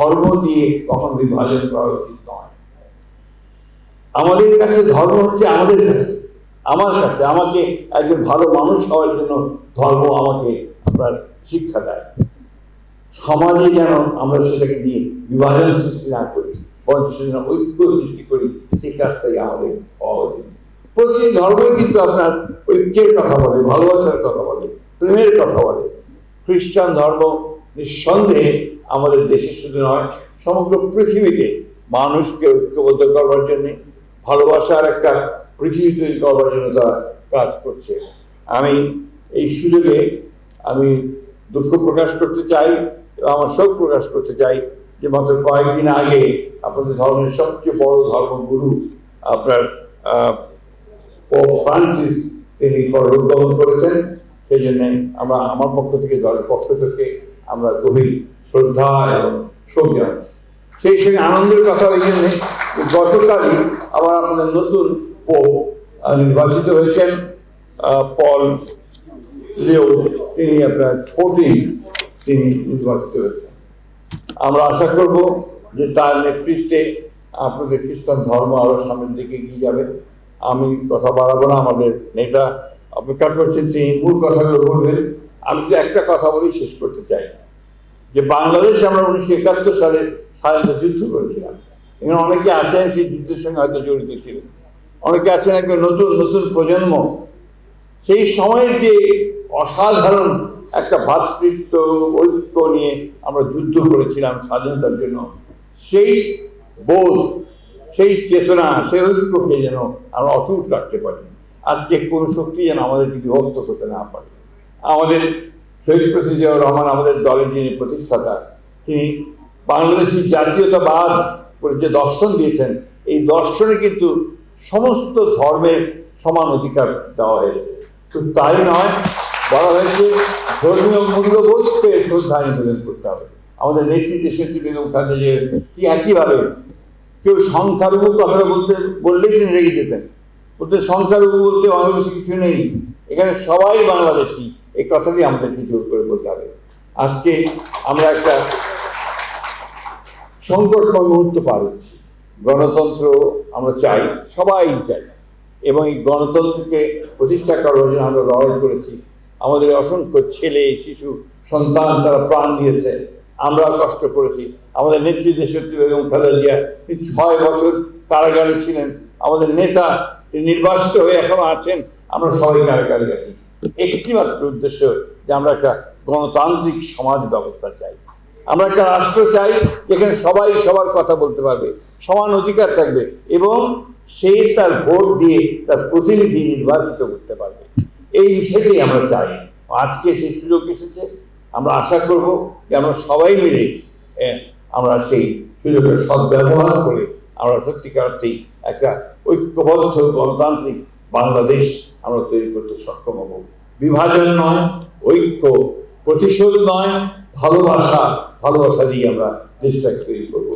ধর্ম দিয়ে কখন বিভাজন করা উচিত নয়। আমাদের কাছে ধর্ম হচ্ছে আমাদের কাছে, আমার কাছে, আমাকে একজন ভালো মানুষ হওয়ার জন্য ধর্ম আমাকে আপনার শিক্ষা দেয়। সমাজে যেন আমরা সেটাকে দিয়ে বিভাজন সৃষ্টি না করি, বরঞ্চ ঐক্য সৃষ্টি করি, সেই কাজটাই আমাদের হওয়া উচিত। প্রতিটি ধর্মই কিন্তু আপনার ঐক্যের কথা বলে, ভালোবাসার কথা বলে, প্রেমের কথা বলে। খ্রিস্টান ধর্ম নিঃসন্দেহে আমাদের দেশে শুধু নয়, সমগ্র পৃথিবীতে মানুষকে ঐক্যবদ্ধ করবার জন্য, ভালোবাসার একটা পৃথিবী তৈরি করবার জন্য তারা কাজ করছে। আমি এই সুযোগে আমি দুঃখ প্রকাশ করতে চাই এবং আমার শোক প্রকাশ করতে চাই যে মাত্র কয়েকদিন আগে আপনাদের ধর্মের সবচেয়ে বড় ধর্মগুরু আপনার পোপ ফ্রান্সিস তিনি পরলোক গমন করেছেন। সেই জন্য আমরা আমার পক্ষ থেকে দলের পক্ষ থেকে আমরা গভীর শ্রদ্ধা এবং শোক জানাচ্ছি সেই সঙ্গে আনন্দের কথা এই জন্য গতকালই আবার আমাদের নতুন আহ, নির্বাচিত হয়েছেন পল লিও। তিনি আপনার ফোরটিন তিনি নির্বাচিত হয়েছেন। আমরা আশা করব যে তার নেতৃত্বে আপনাদের খ্রিস্টান ধর্ম আরও সামনের দিকে এগিয়ে যাবে। আমি কথা বাড়াবো না আমাদের নেতা অপেক্ষা করছেন তিনি মূল কথাগুলো বলবেন। আমি শুধু একটা কথা বলেই শেষ করতে চাই। যে বাংলাদেশ আমরা উনিশশো একাত্তর সালে স্বাধীনতা যুদ্ধ করেছিলাম। এখানে অনেকে আছেন, সেই যুদ্ধের সঙ্গে হয়তো জড়িত ছিলেন। অনেকে আছেন একদম নতুন নতুন প্রজন্ম। সেই সময়ের যে অসাধারণ একটা ভাতৃত্ব, ঐক্য নিয়ে আমরা যুদ্ধ করেছিলাম স্বাধীনতার জন্য, সেই বোধ, সেই চেতনা, সেই ঐক্যকে যেন আমরা অটুট রাখতে পারি। আজকে কোনো শক্তি যেন আমাদেরকে বিভক্ত করতে না পারে। আমাদের শহীদ জিয়াউর রহমান আমাদের দলের যিনি প্রতিষ্ঠাতা, তিনি বাংলাদেশি জাতীয়তাবাদ করে যে দর্শন দিয়েছেন, এই দর্শনে কিন্তু সমস্ত ধর্মের সমান অধিকার দেওয়া হয়েছে। শুধু তাই নয়, বলা হয়েছে ধর্মীয় মূল্যবোধকে শ্রদ্ধা নিবেদন করতে হবে। আমাদের নেতৃত্বে সেটি বেগম খালেদা যে কি একইভাবে কেউ সংখ্যালঘু কথা বলতে, বললেই তিনি রেগে যেতেন। বলতে সংখ্যালঘু বলতে বাংলাদেশে কিছু নেই। এখানে সবাই বাংলাদেশি। এই কথাটি আমাদেরকে জোর করে বলতে হবে। আজকে আমরা একটা সংকটময় মুহূর্ত পার হচ্ছি। গণতন্ত্র আমরা চাই, সবাই চাই, এবং এই গণতন্ত্রকে প্রতিষ্ঠা করার জন্য আমরা লড়াই করেছি। আমাদের অসংখ্য ছেলে, শিশু, সন্তান তারা প্রাণ দিয়েছে। আমরা কষ্ট করেছি। আমাদের নেত্রী দেশত্রী বেগম খালেদা তিনি ছয় বছর কারাগারে ছিলেন। আমাদের নেতা নির্বাসিত হয়ে এখনও আছেন। আমরা সবাই কারাগারে গেছি একটি মাত্র উদ্দেশ্য যে আমরা একটা গণতান্ত্রিক সমাজ ব্যবস্থা চাই? আমরা একটা রাষ্ট্র চাই, যেখানে সবাই সবার কথা বলতে পারবে, সমান অধিকার থাকবে এবং সে তার ভোট দিয়ে তার প্রতিনিধি নির্বাচিত করতে পারবে। এই বিষয়টাই আমরা চাই। আজকে সেই সুযোগ এসেছে। আমরা আশা করব যে আমরা সবাই মিলে আমরা সেই সুযোগের সদ্ব্যবহার করে আমরা সত্যিকার অর্থেই একটা ঐক্যবদ্ধ গণতান্ত্রিক বাংলাদেশ আমরা তৈরি করতে সক্ষম হব। বিভাজন নয়, ঐক্য, প্রতিশোধ নয়, ভালোবাসা ভালোবাসা দিয়ে আমরা দেশটাকে তৈরি করব।